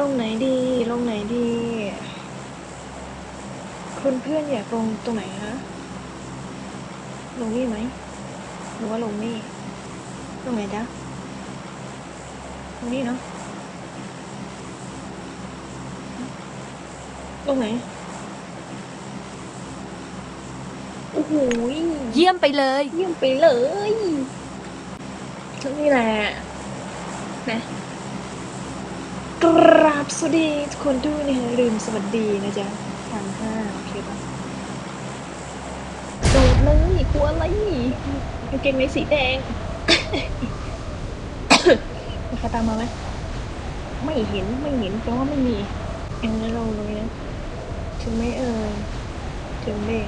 ลงไหนดี ลงไหนดี คุณเพื่อนอยากลงตรงไหนคะลงนี่ไหมหรือว่าลงนี่ลงไหนจ๊ะลงนี่เนาะลงไหนโอ้โหเยี่ยมไปเลย เยี่ยมไปเลยนี่แหละนะ กราบสวัสดีทุกคนด้วยนะฮะลืมสวัสดีนะจ๊ะพันห้าโอเคปะโดดเลยกลัวอะไรกางเกงในสีแดงมีใครตามมาไหมไม่เห็นไม่เห็นแปลว่าไม่มีเอ็นเราเลยนะถึงไหม่เออถึงเด้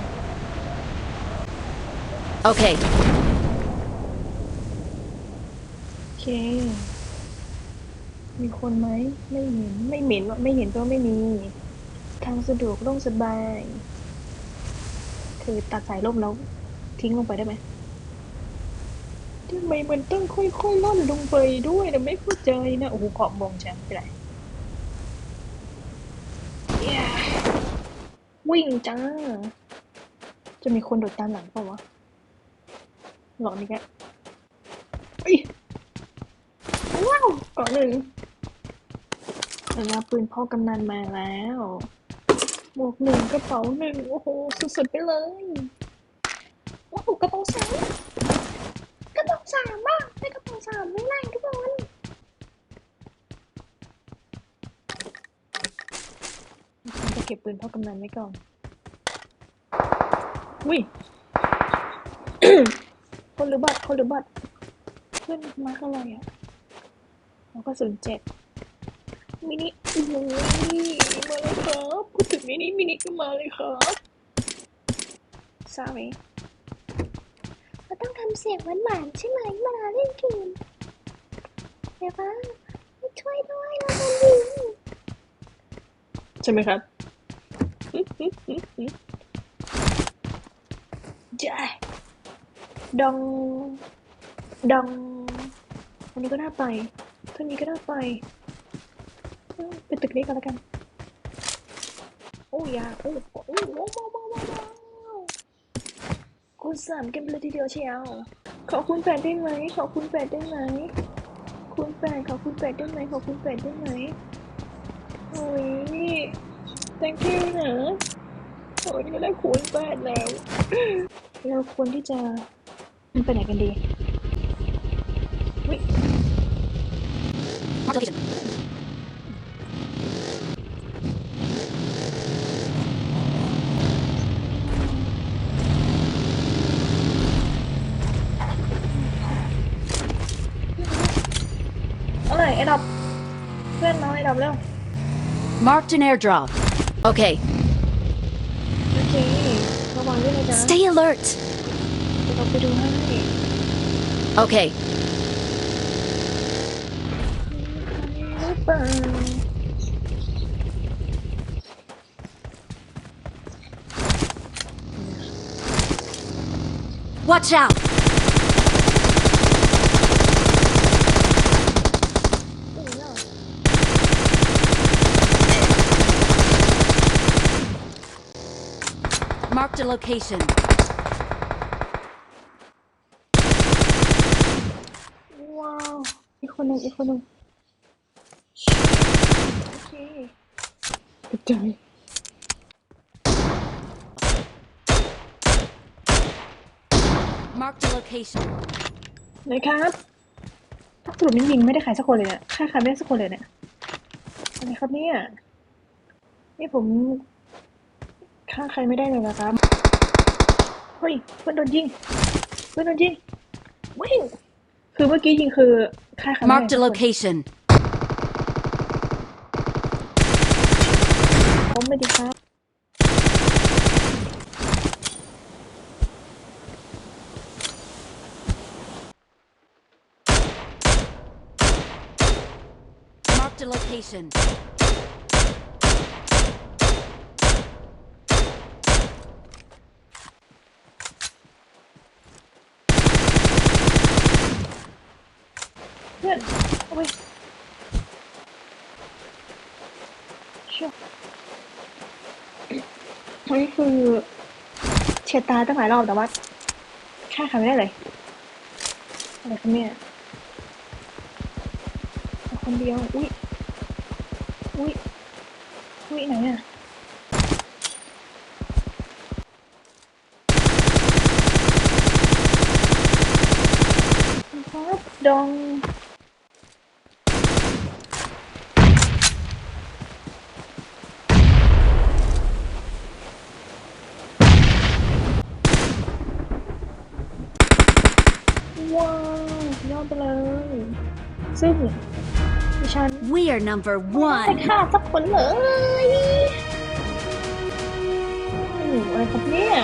Okay. โอเค มีคนไหม ไม่เห็น ไม่เหม็นว่าไม่เห็นก็ไม่มี ทางสะดวกโล่งสบาย คือตัดสายล่มแล้ว ทิ้งลงไปได้ไหมทำไมมันต้องค่อยๆล่อนลงไปด้วยนะไม่เข้าใจนะ โอ้โหขอบมองฉันไปไหนวิ่งจ้า จะมีคนโดดตามหลังเปล่าวะ หลอนอีกแล้วเอ้ยว้าวเกาะหนึ่ง ระยะปืนพ่อกำนันมาแล้วหมวกหนึ่งกระเป๋าหนึ่งโอ้โหสุดๆไปเลยว้าวกระเป๋าสามกระเป๋าสามบ้างได้กระเป๋าสามไม่ไล่ทุกคนฉันจะเก็บปืนพ่อกำนันไว้ก่อนวิคนหรือบัตรคนหรือบัตรเพื่อนมาร์กอะไรอะแล้วก็ศูนย์เจ็ด มินิโอ้โหมาเลยครับพูดถึงมินิมินิก็มาเลยครับทราบไหมเราต้องทำเสียงหวานๆใช่ไหมเวลาเล่นเกมเดี๋ยวว่าช่วยด้วยเราโดนยิงใช่ไหมครับจ้าดอง ดอง อันนี้ก็น่าไปเท่านี้ก็น่าไปเอ้ย ไปตึกนี้กันแล้วกัน โอ้ยาโอ้โอ้โอ้ว้าวว้าวว้าวว้าวคุณสามเกมเลยทีเดียวเชียวขอคุณแปดได้ไหมขอคุณแปดได้ไหมคุณแปดขอคุณแปดได้ไหมขอคุณแปดได้ไหมโอ้ย thank you นะโอ้ยนี่ก็ได้คูณแปดแล้ว เราควรที่จะมันไปไหนกันดี Mark พื่อนน้อยไอ้ดอกเร็ว Marked an airdrop. Okay. โอเคระวังด้วยนะจ๊ะ Stay alert. เดี๋ยวเราไปดูให้ Okay. หรือเปล่า Watch out. อุ้ยน่ะ Marked a location. ว้าว อีกคนหนึ่งอีกคนหนึ่งโอเคกระจาย Marked a location. เลยครับสรุปนี่ยิงไม่ได้ใครสักคนเลยเนี่ยฆ่าใครไม่ได้สักคนเลยเนี่ยอะไรครับเนี่ย นี่ผม ฆ่าใครไม่ได้เลยนะครับ เฮ้ย เพื่อนโดนยิง เพื่อนโดนยิง วิ่ง คือเมื่อกี้ยิงคือฆ่าใครไม่ได้ Marked a สักคน location. ผมไม่ดีครับ Marked a location. เพื่ อนโอ้ยชื่ออันนี้คือเฉียดตายตั้งหลายรอบแต่ว่าฆ่าใครไม่ได้เลยอะไรคะเนี่ยคนเดียว อุ้ย อุ้ย อุ้ยไหนอะดอง ว้าวสุดยอดไปเลย ซึ่งดิฉัน We are number ไม่ one. ฆ่าสักคนเลยโอ้โหอะไรครับเนี่ย